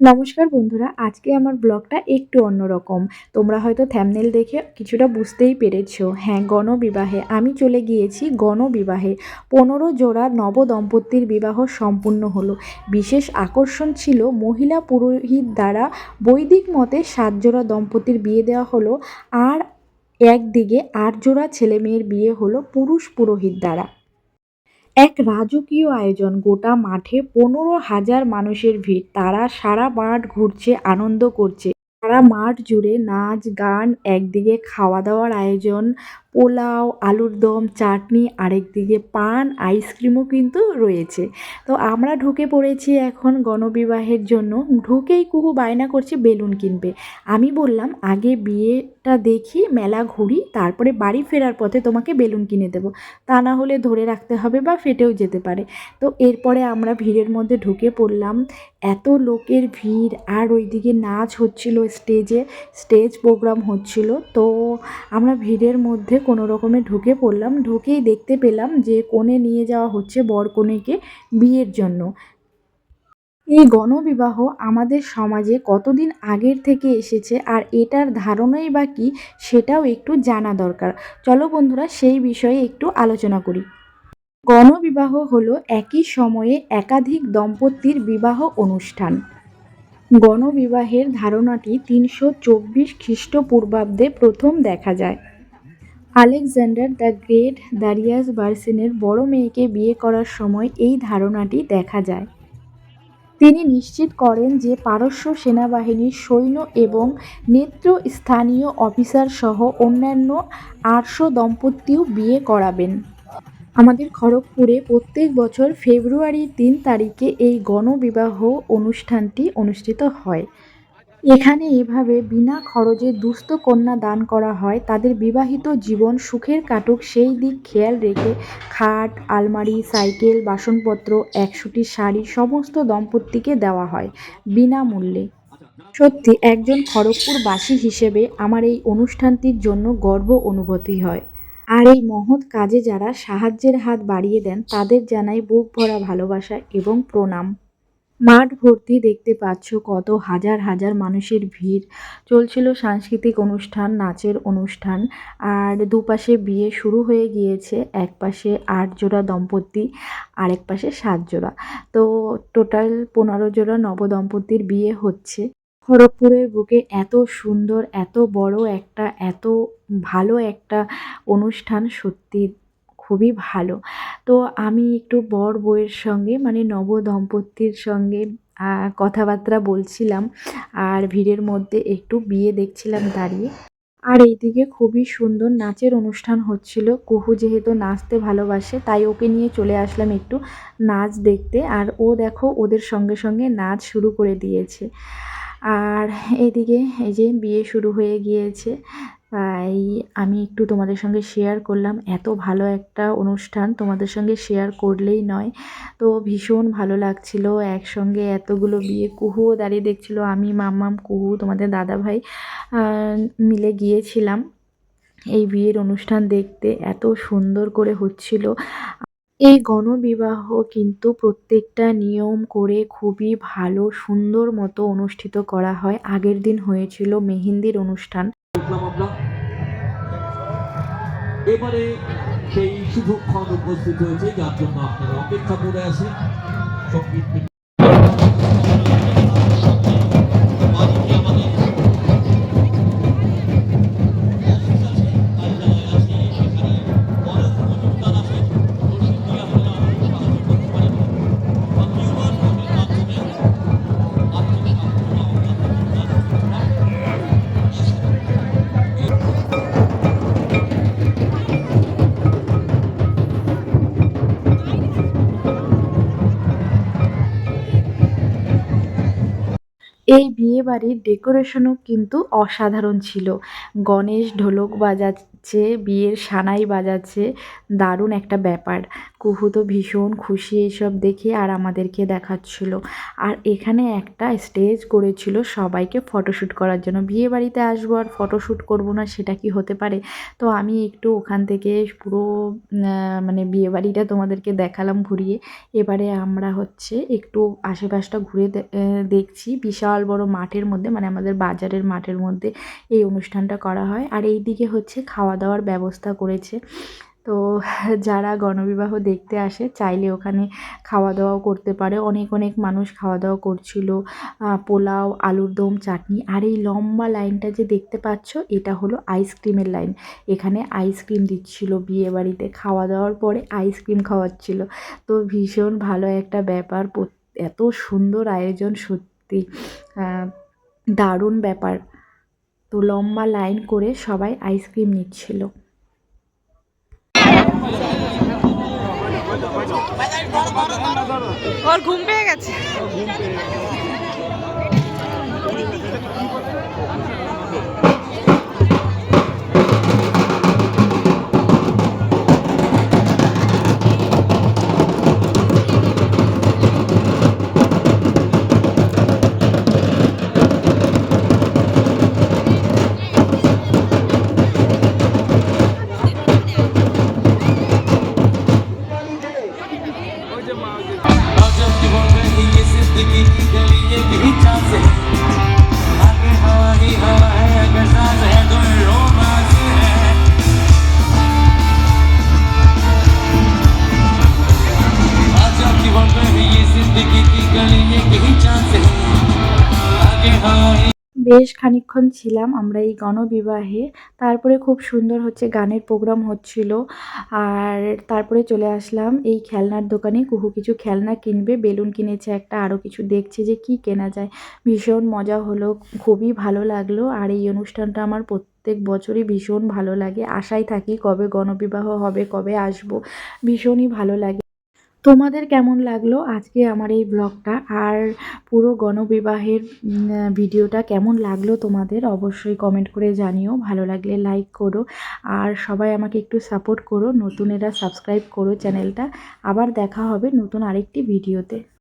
নমস্কার বন্ধুরা, আজকে আমার ব্লগটা একটু অন্যরকম তোমরা হয়তো থ্যামনেল দেখে কিছুটা বুঝতেই পেরেছ। হ্যাঁ গণবিবাহে। আমি চলে গিয়েছি গণবিবাহে। পনেরো জোড়া নবদম্পতির বিবাহ সম্পূর্ণ হলো। বিশেষ আকর্ষণ ছিল মহিলা পুরোহিত দ্বারা বৈদিক মতে সাত জোড়া দম্পতির বিয়ে দেওয়া হলো। আর একদিকে আট জোড়া ছেলে মেয়ের বিয়ে হলো পুরুষ পুরোহিত দ্বারা। এক রাজকীয় আয়োজন। গোটা মাঠে পনেরো হাজার মানুষের ভিড়। তারা সারা মাঠ ঘুরছে, আনন্দ করছে। সারা মাঠ জুড়ে নাচ, গান, একদিকে খাওয়া দাওয়ার আয়োজন পোলাও, আলুর দম, চাটনি আরেকদিকে পান আইসক্রিমও কিন্তু রয়েছে। তো আমরা ঢুকে পড়েছি এখন গণবিবাহের জন্য। ঢুকেই কুহু বায়না করছে বেলুন কিনবে। আমি বললাম, আগে বিয়েটা দেখি, মেলা ঘুরি, তারপরে বাড়ি ফেরার পথে তোমাকে বেলুন কিনে দেবো। তা না হলে ধরে রাখতে হবে বা ফেটেও যেতে পারে। তো এরপরে আমরা ভিড়ের মধ্যে ঢুকে পড়লাম। এত লোকের ভিড়, আর ওইদিকে নাচ হচ্ছিল স্টেজে, স্টেজ প্রোগ্রাম হচ্ছিল। তো আমরা ভিড়ের মধ্যে কোনো রকমে ঢুকে পড়লাম। ঢুকেই দেখতে পেলাম যে কোণে নিয়ে যাওয়া হচ্ছে বর কনেকে বিয়ের জন্য। এই গণবিবাহ আমাদের সমাজে কতদিন আগের থেকে এসেছে আর এটার ধারণাই বা কী সেটাও একটু জানা দরকার। চলো বন্ধুরা সেই বিষয়ে একটু আলোচনা করি। গণবিবাহ হলো একই সময়ে একাধিক দম্পতির বিবাহ অনুষ্ঠান। গণবিবাহের ধারণাটি তিনশো চব্বিশ খ্রিস্টপূর্বাব্দে প্রথম দেখা যায়। আলেকজান্ডার দ্য গ্রেট দারিয়াস বার্সিনের বড় মেয়েকে বিয়ে করার সময় এই ধারণাটি দেখা যায়। তিনি নিশ্চিত করেন যে পারস্য সেনাবাহিনীর সৈন্য এবং নেতৃস্থানীয় অফিসার সহ অন্যান্য আটশো দম্পতিও বিয়ে করাবেন। আমাদের খড়গপুরে প্রত্যেক বছর ফেব্রুয়ারির তিন তারিখে এই গণবিবাহ অনুষ্ঠানটি অনুষ্ঠিত হয়। এখানে এভাবে বিনা খরচে দুস্থ কন্যা দান করা হয়। তাদের বিবাহিত জীবন সুখের কাটুক, সেই দিক খেয়াল রেখে খাট, আলমারি, সাইকেল, বাসনপত্র একশোটি শাড়ি সমস্ত দম্পতিকে দেওয়া হয় বিনামূল্যে। সত্যি, একজন খড়গপুরবাসী হিসেবে আমার এই অনুষ্ঠানটির জন্য গর্ব অনুভূতি হয়। আর এই মহৎ কাজে যারা সাহায্যের হাত বাড়িয়ে দেন, তাদের জানাই বুক ভরা ভালোবাসা এবং প্রণাম। মাঠ ভর্তি দেখতে পাচ্ছ কত হাজার হাজার মানুষের ভিড়। চলছিল সাংস্কৃতিক অনুষ্ঠান, নাচের অনুষ্ঠান, আর দুপাশে বিয়ে শুরু হয়ে গিয়েছে এক পাশে আট জোড়া দম্পতি, আরেক পাশে সাত জোড়া। তো টোটাল পনেরো জোড়া নবদম্পতির বিয়ে হচ্ছে। খড়গপুরের বুকে এত সুন্দর, এত বড় একটা, এত ভালো একটা অনুষ্ঠান সত্যি খুবই ভালো। তো আমি একটু বর বউয়ের সঙ্গে মানে নবদম্পতির সঙ্গে কথাবার্তা বলছিলাম। আর ভিড়ের মধ্যে একটু বিয়ে দেখছিলাম দাঁড়িয়ে। আর এইদিকে খুবই সুন্দর নাচের অনুষ্ঠান হচ্ছিল। কুহু যেহেতু নাচতে ভালোবাসে, তাই ওকে নিয়ে চলে আসলাম একটু নাচ দেখতে। আর ও দেখো, ওদের সঙ্গে সঙ্গে নাচ শুরু করে দিয়েছে। আর এদিকে এই যে বিয়ে শুরু হয়ে গিয়েছে। আমি একটু তোমাদের সঙ্গে শেয়ার করলাম। এত ভালো একটা অনুষ্ঠান তোমাদের সঙ্গে শেয়ার করলেই নয়। তো ভীষণ ভালো লাগছিল। একসঙ্গে এতগুলো বিয়ে কুহুও দাঁড়িয়ে দেখছিল, আমি, মাম্মাম, কুহু, তোমাদের দাদা ভাই মিলে গিয়েছিলাম এই বিয়ের অনুষ্ঠান দেখতে। এত সুন্দর করে হচ্ছিল। এই গণবিবাহ কিন্তু প্রত্যেকটা নিয়ম করে খুবই ভালো, সুন্দর মতো অনুষ্ঠিত করা হয়। আগের দিন হয়েছিল মেহেন্দির অনুষ্ঠান। এবারে সেই শুভক্ষণ উপস্থিত হয়েছে যার জন্য আপনারা অপেক্ষা করে আছেন। সংগীত এই বিয়েবাড়ির ডেকোরেশনও কিন্তু অসাধারণ ছিল। গণেশ ঢোলক বাজা নাচছে বিয়ের সানাই বাজাচ্ছে, দারুণ একটা ব্যাপার। কুহু তো ভীষণ খুশি এইসব দেখে আর আমাদেরকে দেখাচ্ছিল। আর এখানে একটা স্টেজ করেছিল সবাইকে ফটোশ্যুট করার জন্য। বিয়ে বাড়িতে আসব আর ফটোশ্যুট করব না, সেটা কি হতে পারে? তো আমি একটু ওখান থেকে পুরো মানে বিয়ে বাড়িটা তোমাদেরকে দেখালাম ঘুরিয়ে। এবারে আমরা হচ্ছে একটু আশেপাশটা ঘুরে দেখছি। বিশাল বড় মাঠের মধ্যে মানে আমাদের বাজারের মাঠের মধ্যে এই অনুষ্ঠানটা করা হয়। আর এই দিকে হচ্ছে খাওয়া দাওয়ার ব্যবস্থা করেছে। তো যারা গণবিবাহ দেখতে আসে, চাইলে ওখানে খাওয়া দাওয়াও করতে পারে। অনেক অনেক মানুষ খাওয়া দাওয়া করছিল পোলাও, আলুর দম, চাটনি। আর এই লম্বা লাইনটা যে দেখতে পাচ্ছ, এটা হলো আইসক্রিমের লাইন এখানে আইসক্রিম দিচ্ছিল বিয়ে বাড়িতে খাওয়া দাওয়ার পরে আইসক্রিম খাওয়াচ্ছিল। তো ভীষণ ভালো একটা ব্যাপার। এত সুন্দর আয়োজন সত্যি। দারুণ ব্যাপার। তো লম্বা লাইন করে সবাই আইসক্রিম নিচ্ছিল। ঘুম পেয়ে গেছে। বেশ খানিকক্ষণ ছিলাম আমরা এই গণবিবাহে। তারপরে খুব সুন্দর হচ্ছে গানের প্রোগ্রাম হচ্ছিল। আর তারপরে চলে আসলাম এই খেলনার দোকানে। কুহু কিছু খেলনা কিনবে, বেলুন কিনেছে একটা আরও কিছু দেখছে যে কি কেনা যায়। ভীষণ মজা হলো, খুবই ভালো লাগল। আর এই অনুষ্ঠানটা আমার প্রত্যেক বছরই ভীষণ ভালো লাগে। আশায় থাকি কবে গণবিবাহ হবে, কবে আসব, ভীষণই ভালো লাগে। তোমাদের কেমন লাগল আজকে আমার এই ব্লগটা আর পুরো গণবিবাহের ভিডিওটা কেমন লাগল তোমাদের? অবশ্যই কমেন্ট করে জানিও। ভালো লাগলে লাইক করো। আর সবাই আমাকে একটু সাপোর্ট করো। নতুনেরা সাবস্ক্রাইব করো চ্যানেলটা আবার দেখা হবে নতুন আরেকটি ভিডিওতে